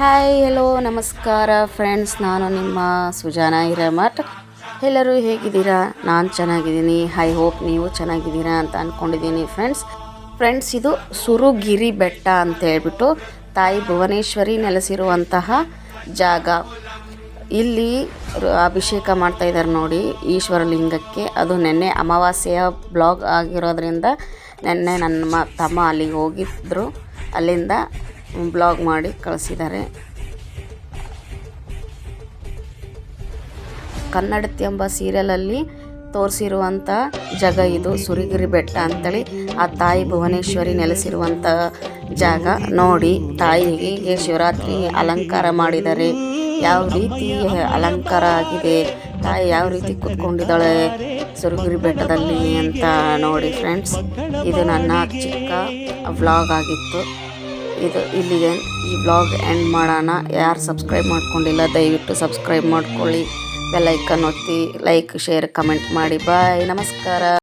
Hi hello ನಮಸ್ಕಾರ friends ನಾನು ನಿಮ್ಮ ಸುಜಾನ ಹಿರೇಮಠ್. ಎಲ್ಲರೂ ಹೇಗಿದ್ದೀರಾ? ನಾನು ಚೆನ್ನಾಗಿದ್ದೀನಿ. ಐ ಹೋಪ್ ನೀವು ಚೆನ್ನಾಗಿದ್ದೀರಾ ಅಂತ ಅಂದ್ಕೊಂಡಿದ್ದೀನಿ ಫ್ರೆಂಡ್ಸ್ ಫ್ರೆಂಡ್ಸ್ ಇದು ಸುರುಗಿರಿ ಬೆಟ್ಟ ಅಂತ ಹೇಳ್ಬಿಟ್ಟು ತಾಯಿ ಭುವನೇಶ್ವರಿ ನೆಲೆಸಿರುವಂತಹ ಜಾಗ. ಇಲ್ಲಿ ಅಭಿಷೇಕ ಮಾಡ್ತಾ ಇದ್ದಾರೆ ನೋಡಿ ಈಶ್ವರ ಲಿಂಗಕ್ಕೆ. ಅದು ನೆನ್ನೆ ಅಮಾವಾಸ್ಯೆಯ ಬ್ಲಾಗ್ ಆಗಿರೋದ್ರಿಂದ ನೆನ್ನೆ ನನ್ನ ತಮ್ಮ ಅಲ್ಲಿಗೆ ಹೋಗಿದ್ದರು ಅಲ್ಲಿಂದ ಬ್ಲಾಗ್ ಮಾಡಿ ಕಳಿಸಿದ್ದಾರೆ. ಕನ್ನಡತಿ ಎಂಬ ಸೀರಿಯಲಲ್ಲಿ ತೋರಿಸಿರುವಂಥ ಜಾಗ ಇದು, ಸುರಿಗಿರಿ ಬೆಟ್ಟ ಅಂತೇಳಿ. ಆ ತಾಯಿ ಭುವನೇಶ್ವರಿ ನೆಲೆಸಿರುವಂಥ ಜಾಗ ನೋಡಿ, ತಾಯಿಗೆ ಶಿವರಾತ್ರಿ ಅಲಂಕಾರ ಮಾಡಿದ್ದಾರೆ ಯಾವ ರೀತಿ ಅಲಂಕಾರ ಆಗಿದೆ, ತಾಯಿ ಯಾವ ರೀತಿ ಕೂತ್ಕೊಂಡಿದ್ದಾಳೆ ಸುರಗಿರಿ ಬೆಟ್ಟದಲ್ಲಿ ಅಂತ ನೋಡಿ ಫ್ರೆಂಡ್ಸ್. ಇದು ನನ್ನ ಚಿಕ್ಕ ವ್ಲಾಗ್ ಆಗಿತ್ತು. ಇದು ಇಲ್ಲಿಗೆ ಈ ಬ್ಲಾಗ್ ಎಂಡ್ ಮಾಡೋಣ. ಯಾರು ಸಬ್ಸ್ಕ್ರೈಬ್ ಮಾಡ್ಕೊಂಡಿಲ್ಲ, ದಯವಿಟ್ಟು ಸಬ್ಸ್ಕ್ರೈಬ್ ಮಾಡ್ಕೊಳ್ಳಿ. ಬೆಲ್ಲೈಕನ್ ಒತ್ತಿ ಲೈಕ್ ಶೇರ್ ಕಮೆಂಟ್ ಮಾಡಿ. ಬಾಯ್ ನಮಸ್ಕಾರ.